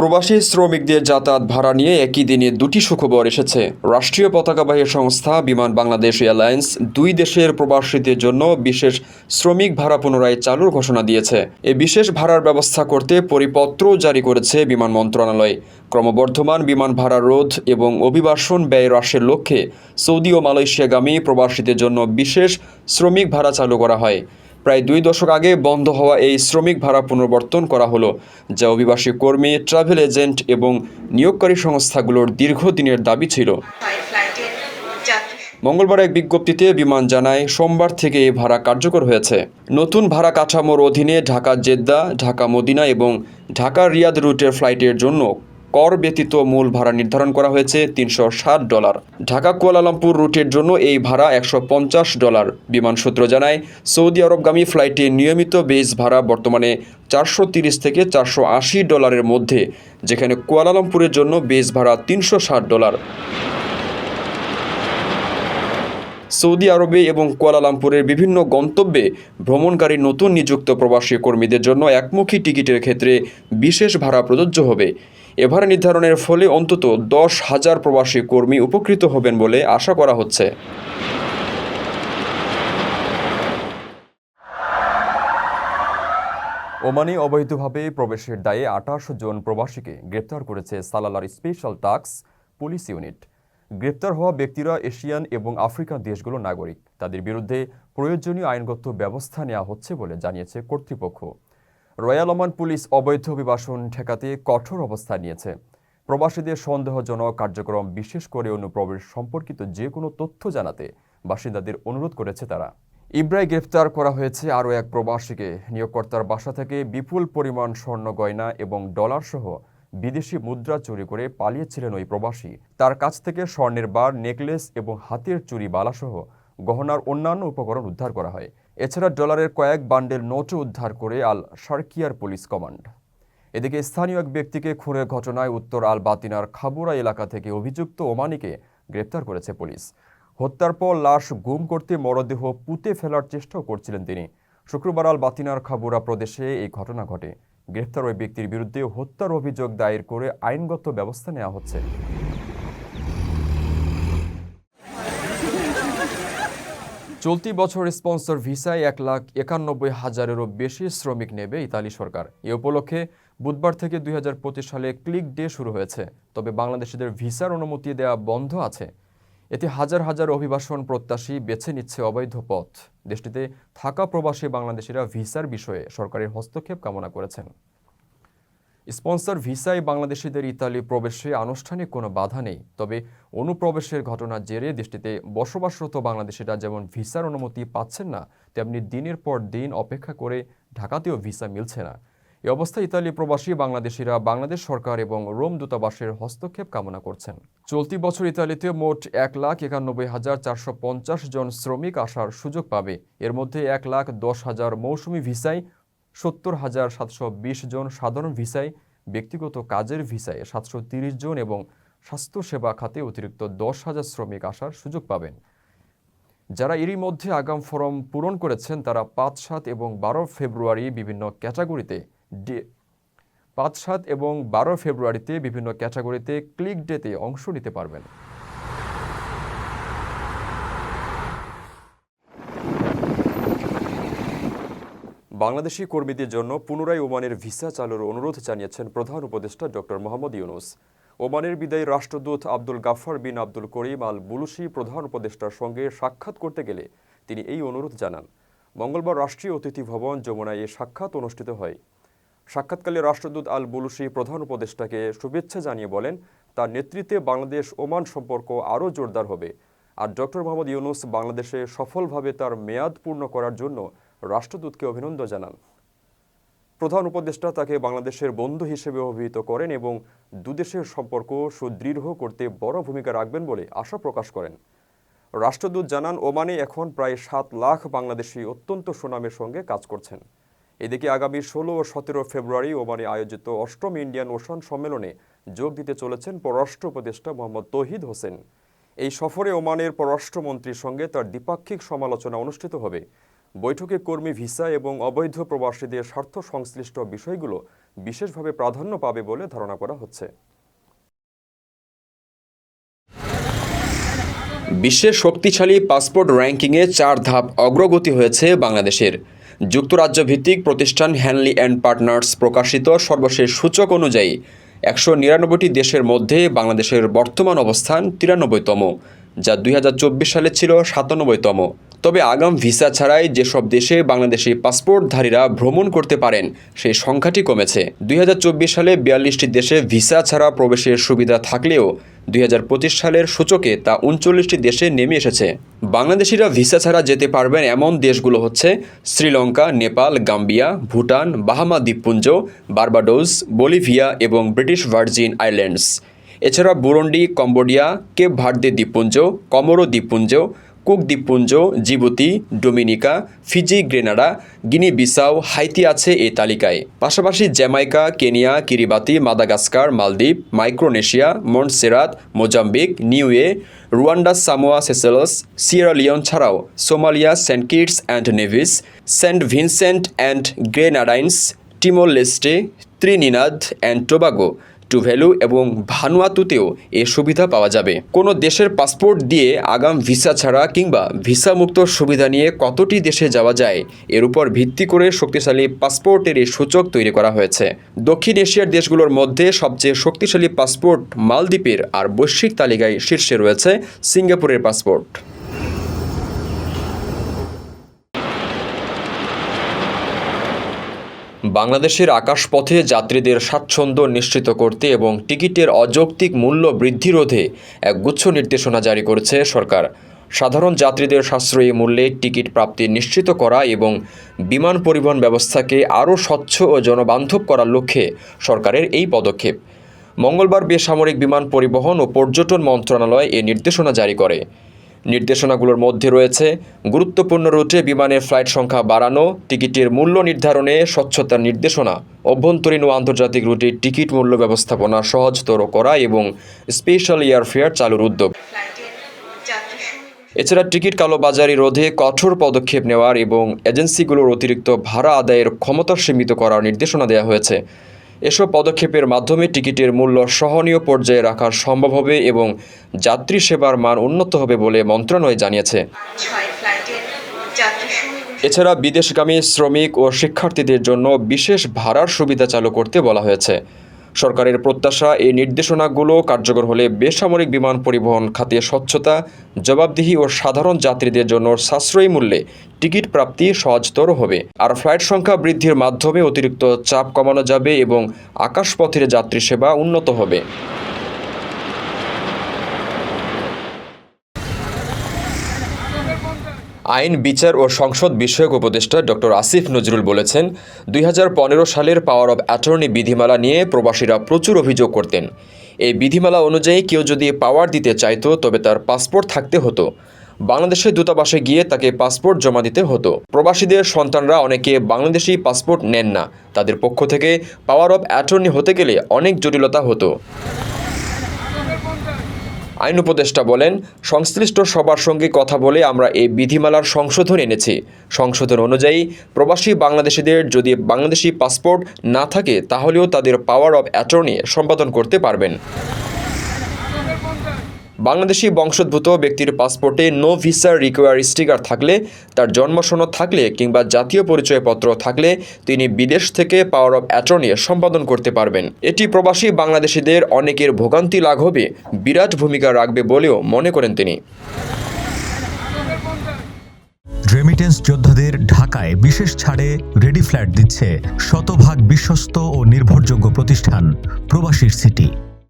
প্রবাসী শ্রমিকদের যাতায়াত ভাড়া নিয়ে একই দিনে দুটি সুখবর এসেছে। রাষ্ট্রীয় পতাকাবাহী সংস্থা বিমান বাংলাদেশ এয়ারলাইন্স দুই দেশের প্রবাসীদের জন্য বিশেষ শ্রমিক ভাড়া পুনরায় চালুর ঘোষণা দিয়েছে। এ বিশেষ ভাড়ার ব্যবস্থা করতে পরিপত্র জারি করেছে বিমান মন্ত্রণালয়। ক্রমবর্ধমান বিমান ভাড়া রোধ এবং অভিবাসন ব্যয় হ্রাসের লক্ষ্যে সৌদি ও মালয়েশিয়াগামী প্রবাসীদের জন্য বিশেষ শ্রমিক ভাড়া চালু করা হয়। প্রায় দুই দশক আগে বন্ধ হওয়া এই শ্রমিক ভাড়া পুনর্বর্তন করা হলো, যা অভিবাসী কর্মী, ট্রাভেল এজেন্ট এবং নিয়োগকারী সংস্থাগুলোর দীর্ঘদিনের দাবি ছিল। মঙ্গলবার এক বিজ্ঞপ্তিতে বিমান জানায়, সোমবার থেকে এই ভাড়া কার্যকর হয়েছে। নতুন ভাড়া কাঠামোর অধীনে ঢাকা জেদ্দা ঢাকা মদিনা এবং ঢাকা রিয়াদ রুটের ফ্লাইটের জন্য কর ব্যতীত মূল ভাড়া নির্ধারণ করা হয়েছে তিনশো ষাট ডলার। ঢাকা কুয়ালালামপুর রুটের জন্য এই ভাড়া একশো পঞ্চাশ ডলার। বিমান সূত্র জানায়, সৌদি আরবগামী ফ্লাইটে নিয়মিত বেস ভাড়া বর্তমানে চারশো তিরিশ থেকে চারশো আশি ডলারের মধ্যে, যেখানে কুয়ালালামপুরের জন্য বেস ভাড়া তিনশো ষাট ডলার। সৌদি আরবে এবং কুয়ালালামপুরের বিভিন্ন গন্তব্যে ভ্রমণকারী নতুন নিযুক্ত প্রবাসী কর্মীদের জন্য একমুখী টিকিটের ক্ষেত্রে বিশেষ ভাড়া প্রযোজ্য হবে। এ ভাড়া নির্ধারণের ফলে অন্তত দশ হাজার প্রবাসী কর্মী উপকৃত হবেন বলে আশা করা হচ্ছে। ওমানে অবৈধভাবে প্রবেশের দায়ে আঠাশ জন প্রবাসীকে গ্রেপ্তার করেছে সালালার স্পেশাল টাস্ক পুলিশ ইউনিট। গ্রেপ্তার হওয়া ব্যক্তিরা এশিয়ান এবং আফ্রিকান দেশগুলোর নাগরিক। তাদের বিরুদ্ধে প্রয়োজনীয় আইনগত ব্যবস্থা নেওয়া হচ্ছে বলে জানিয়েছে কর্তৃপক্ষ। রয়্যাল ওমান পুলিশ অবৈধ অভিবাসন ঠেকাতে কঠোর অবস্থান নিয়েছে। প্রবাসীদের সন্দেহজনক কার্যক্রম বিশেষ করে অনুপ্রবেশ সম্পর্কিত যে কোনো তথ্য জানাতে বাসিন্দাদের অনুরোধ করেছে তারা। ইব্রায় গ্রেফতার করা হয়েছে আরও এক প্রবাসীকে। নিয়োগকর্তার বাসা থেকে বিপুল পরিমাণ স্বর্ণ, গয়না এবং ডলার সহ বিদেশি মুদ্রা চুরি করে পালিয়েছিলেন ওই প্রবাসী। তার কাছ থেকে স্বর্ণের বার, নেকলেস এবং হাতের চুরি বালাসহ গহনার অন্যান্য উপকরণ উদ্ধার করা হয়। এছাড়া ডলারের কয়েক বান্ডেল নোটও উদ্ধার করে আল সার্কিয়ার পুলিশ কমান্ড। এদিকে স্থানীয় এক ব্যক্তিকে খুনের ঘটনায় উত্তর আল বাতিনার খাবুরা এলাকা থেকে অভিযুক্ত ওমানিকে গ্রেপ্তার করেছে পুলিশ। হত্যার পর লাশ গুম করতে মরদেহ পুঁতে ফেলার চেষ্টাও করছিলেন তিনি। শুক্রবার আল বাতিনার খাবুরা প্রদেশে এই ঘটনা ঘটে। গ্রেপ্তার ওই ব্যক্তির বিরুদ্ধে হত্যার অভিযোগ দায়ের করে আইনগত ব্যবস্থা নেওয়া হচ্ছে। চলতি বছর স্পন্সর ভিসায় এক লাখ একানব্বই হাজারেরও বেশি শ্রমিক নেবে ইতালি সরকার। এ উপলক্ষে বুধবার থেকে দুই হাজার পঁচিশ সালে ক্লিক ডে শুরু হয়েছে, তবে বাংলাদেশিদের ভিসার অনুমতি দেওয়া বন্ধ আছে। এতে হাজার হাজার অভিবাসন প্রত্যাশী বেছে নিচ্ছে অবৈধ পথ। দেশটিতে থাকা প্রবাসী বাংলাদেশিরা ভিসার বিষয়ে সরকারের হস্তক্ষেপ কামনা করেছেন। স্পন্সর ভিসায় বাংলাদেশিদের ইতালি প্রবেশে আনুষ্ঠানিক কোনো বাধা নেই, তবে অনুপ্রবেশের ঘটনার জেরে দেশটিতে বসবাসরত বাংলাদেশিরা যেমন ভিসার অনুমতি পাচ্ছেন না, তেমনি দিনের পর দিন অপেক্ষা করে ঢাকাতেও ভিসা মিলছে না। এ অবস্থায় ইতালি প্রবাসী বাংলাদেশিরা বাংলাদেশ সরকার এবং রোম দূতাবাসের হস্তক্ষেপ কামনা করছেন। চলতি বছর ইতালিতে মোট এক লাখ একানব্বই হাজার চারশো পঞ্চাশ জন শ্রমিক আসার সুযোগ পাবে। এর মধ্যে এক লাখ দশ হাজার মৌসুমি ভিসায় সত্তর হাজার সাতশো বিশ জন সাধারণ ভিসায়, ব্যক্তিগত কাজের ভিসায় সাতশো তিরিশ জন এবং স্বাস্থ্যসেবা খাতে অতিরিক্ত দশ হাজার শ্রমিক আসার সুযোগ পাবেন। যারা এরই মধ্যে আগাম ফরম পূরণ করেছেন, তারা পাঁচ সাত এবং বারো ফেব্রুয়ারি বিভিন্ন ক্যাটাগরিতে পাঁচ সাত এবং বারো ফেব্রুয়ারিতে বিভিন্ন ক্যাটাগরিতে ক্লিক ডেতে অংশ নিতে পারবেন। বাংলাদেশি কর্মীদের জন্য পুনরায় ওমানের ভিসা চালুর অনুরোধ জানিয়েছেন প্রধান উপদেষ্টা ডক্টর মোহাম্মদ ইউনুস। ওমানের বিদায়ী রাষ্ট্রদূত আব্দুল গাফফার বিন আব্দুল করিম আল বুলুসি প্রধান উপদেষ্টার সঙ্গে সাক্ষাৎ করতে গেলে তিনি এই অনুরোধ জানান। মঙ্গলবার রাষ্ট্রীয় অতিথি ভবন যমুনায় এ সাক্ষাৎ অনুষ্ঠিত হয়। সাক্ষাৎকালে রাষ্ট্রদূত আল বুলুসি প্রধান উপদেষ্টাকে শুভেচ্ছা জানিয়ে বলেন, তার নেতৃত্বে বাংলাদেশ ওমান সম্পর্ক আরও জোরদার হবে। আর ডক্টর মোহাম্মদ ইউনুস, বাংলাদেশে সফলভাবে তার মেয়াদ পূর্ণ করার জন্য রাষ্ট্রদূতকে অভিনন্দন জানান। প্রধান উপদেষ্টা তাকে বাংলাদেশের বন্ধু হিসেবে অভিহিত করেন এবং দুদেশের সম্পর্ক সুদৃঢ় করতে বড় ভূমিকা রাখবেন বলে আশা প্রকাশ করেন। রাষ্ট্রদূত জানান, ওমানে এখন প্রায় সাত লাখ বাংলাদেশি অত্যন্ত সুনামের সঙ্গে কাজ করছেন। এদিকে আগামী ষোলো ও সতেরো ফেব্রুয়ারি ওমানে আয়োজিত অষ্টম ইন্ডিয়ান ওশান সম্মেলনে যোগ দিতে চলেছেন পররাষ্ট্র উপদেষ্টা মোহাম্মদ তহিদ হোসেন। এই সফরে ওমানের পররাষ্ট্রমন্ত্রীর সঙ্গে তার দ্বিপাক্ষিক সমালোচনা অনুষ্ঠিত হবে। বৈঠকে কর্মী ভিসা এবং অবৈধ প্রবাসীদের স্বার্থ সংশ্লিষ্ট বিষয়গুলো বিশেষভাবে প্রাধান্য পাবে বলে ধারণা করা হচ্ছে। বিশ্বের শক্তিশালী পাসপোর্ট র্যাঙ্কিংয়ে চার ধাপ অগ্রগতি হয়েছে বাংলাদেশের। যুক্তরাজ্য ভিত্তিক প্রতিষ্ঠান হ্যানলি অ্যান্ড পার্টনার্স প্রকাশিত সর্বশেষ সূচক অনুযায়ী একশো নিরানব্বইটি দেশের মধ্যে বাংলাদেশের বর্তমান অবস্থান তিরানব্বইতম, যা দুই হাজার চব্বিশ সালে ছিল সাতানব্বইতম। তবে আগাম ভিসা ছাড়াই যেসব দেশে বাংলাদেশি পাসপোর্টধারীরা ভ্রমণ করতে পারেন, সেই সংখ্যাটি কমেছে। দুই হাজার চব্বিশ সালে বিয়াল্লিশটি দেশে ভিসা ছাড়া প্রবেশের সুবিধা থাকলেও দুই হাজার পঁচিশ সালের সূচকে তা উনচল্লিশটি দেশে নেমে এসেছে। বাংলাদেশিরা ভিসা ছাড়া যেতে পারবেন এমন দেশগুলো হচ্ছে শ্রীলঙ্কা, নেপাল, গাম্বিয়া, ভুটান, বাহামা দ্বীপপুঞ্জ, বার্বাডোস, বলিভিয়া এবং ব্রিটিশ ভার্জিন আইল্যান্ডস। এছাড়া বুরন্ডি, কম্বোডিয়া, কেপ ভার্দে দ্বীপপুঞ্জ, কমোরো দ্বীপপুঞ্জ কুক দ্বীপপুঞ্জ Djibouti, Dominica, Fiji, Grenada Guinea Bissau Haiti আছে এই তালিকায়। পাশাপাশি Jamaica, Kenya, Kiribati, Madagascar, Maldives, Micronesia, Montserrat, Mozambique, Niue, Rwanda, Samoa, Seychelles, Sierra Leone ছাড়াও Somalia, Saint Kitts and Nevis, Saint Vincent and Grenadines, Timor Leste Trinidad and Tobago. Tuvalu এবং ভানুয়াতুতেও এ সুবিধা পাওয়া যাবে। কোনো দেশের পাসপোর্ট দিয়ে আগাম ভিসা ছাড়া কিংবা ভিসা মুক্ত সুবিধা নিয়ে কতটি দেশে যাওয়া যায়, এর উপর ভিত্তি করে শক্তিশালী পাসপোর্টের এই সূচক তৈরি করা হয়েছে। দক্ষিণ এশিয়ার দেশগুলোর মধ্যে সবচেয়ে শক্তিশালী পাসপোর্ট মালদ্বীপের আর বৈশ্বিক তালিকায় শীর্ষে রয়েছে সিঙ্গাপুরের পাসপোর্ট বাংলাদেশের আকাশপথে যাত্রীদের স্বাচ্ছন্দ্য নিশ্চিত করতে এবং টিকিটের অযৌক্তিক মূল্য বৃদ্ধি রোধে এক গুচ্ছ নির্দেশনা জারি করেছে সরকার। সাধারণ যাত্রীদের সাশ্রয়ী মূল্যে টিকিট প্রাপ্তি নিশ্চিত করা এবং বিমান পরিবহন ব্যবস্থাকে আরও স্বচ্ছ ও জনবান্ধব করার লক্ষ্যে সরকারের এই পদক্ষেপ। মঙ্গলবার বেসামরিক বিমান পরিবহন ও পর্যটন মন্ত্রণালয় এ নির্দেশনা জারি করে। নির্দেশনাগুলোর মধ্যে রয়েছে গুরুত্বপূর্ণ রুটে বিমানের ফ্লাইট সংখ্যা বাড়ানো, টিকিটের মূল্য নির্ধারণে স্বচ্ছতার নির্দেশনা, অভ্যন্তরীণ ও আন্তর্জাতিক রুটে টিকিট মূল্য ব্যবস্থাপনা সহজতর করা এবং স্পেশাল এয়ারফেয়ার চালুর উদ্যোগ। এছাড়া টিকিট কালোবাজারি রোধে কঠোর পদক্ষেপ নেওয়ার এবং এজেন্সিগুলোর অতিরিক্ত ভাড়া আদায়ের ক্ষমতা সীমিত করার নির্দেশনা দেওয়া হয়েছে। এসব পদক্ষেপের মাধ্যমে টিকিটের মূল্য সহনীয় পর্যায়ে রাখা সম্ভব হবে এবং যাত্রী সেবার মান উন্নত হবে বলে মন্ত্রণালয় জানিয়েছে। এছাড়া বিদেশগামী শ্রমিক ও শিক্ষার্থীদের জন্য বিশেষ ভাড়ার সুবিধা চালু করতে বলা হয়েছে। সরকারের প্রত্যাশা, এই নির্দেশনাগুলো কার্যকর হলে বেসামরিক বিমান পরিবহন খাতে স্বচ্ছতা, জবাবদিহি ও সাধারণ যাত্রীদের জন্য সাশ্রয়ী মূল্যে টিকিট প্রাপ্তি সহজতর হবে। আর ফ্লাইট সংখ্যা বৃদ্ধির মাধ্যমে অতিরিক্ত চাপ কমানো যাবে এবং আকাশপথের যাত্রী সেবা উন্নত হবে। আইন, বিচার ও সংসদ বিষয়ক উপদেষ্টা ডক্টর আসিফ নজরুল বলেছেন, দুই হাজার পনেরো সালের পাওয়ার অব অ্যাটর্নি বিধিমালা নিয়ে প্রবাসীরা প্রচুর অভিযোগ করতেন। এই বিধিমালা অনুযায়ী কেউ যদি পাওয়ার দিতে চাইতো, তবে তার পাসপোর্ট থাকতে হতো। বাংলাদেশের দূতাবাসে গিয়ে তাকে পাসপোর্ট জমা দিতে হতো। প্রবাসীদের সন্তানরা অনেকে বাংলাদেশি পাসপোর্ট নেন না। তাদের পক্ষ থেকে পাওয়ার অব অ্যাটর্নি হতে গেলে অনেক জটিলতা হতো। আইন উপদেষ্টা বলেন, সংশ্লিষ্ট সবার সঙ্গে কথা বলে আমরা এই বিধিমালার সংশোধন এনেছি। সংশোধন অনুযায়ী, প্রবাসী বাংলাদেশিদের যদি বাংলাদেশি পাসপোর্ট না থাকে, তাহলেও তাদের পাওয়ার অব অ্যাটর্নি সম্পাদন করতে পারবেন। বাংলাদেশি বংশোদ্ভূত ব্যক্তির পাসপোর্টে নো ভিসার রিকোয়ার স্টিকার থাকলে, তার জন্মসনদ থাকলে কিংবা জাতীয় পরিচয়পত্র থাকলে তিনি বিদেশ থেকে পাওয়ার অফ অ্যাটর্নি সম্পাদন করতে পারবেন। এটি প্রবাসী বাংলাদেশিদের অনেকের ভোগান্তি লাঘবে, বিরাট ভূমিকা রাখবে বলেও মনে করেন তিনি। রেমিটেন্স যোদ্ধাদের ঢাকায় বিশেষ ছাড়ে রেডি ফ্ল্যাট দিচ্ছে শতভাগ বিশ্বস্ত ও নির্ভরযোগ্য প্রতিষ্ঠান, প্রবাসীর সিটি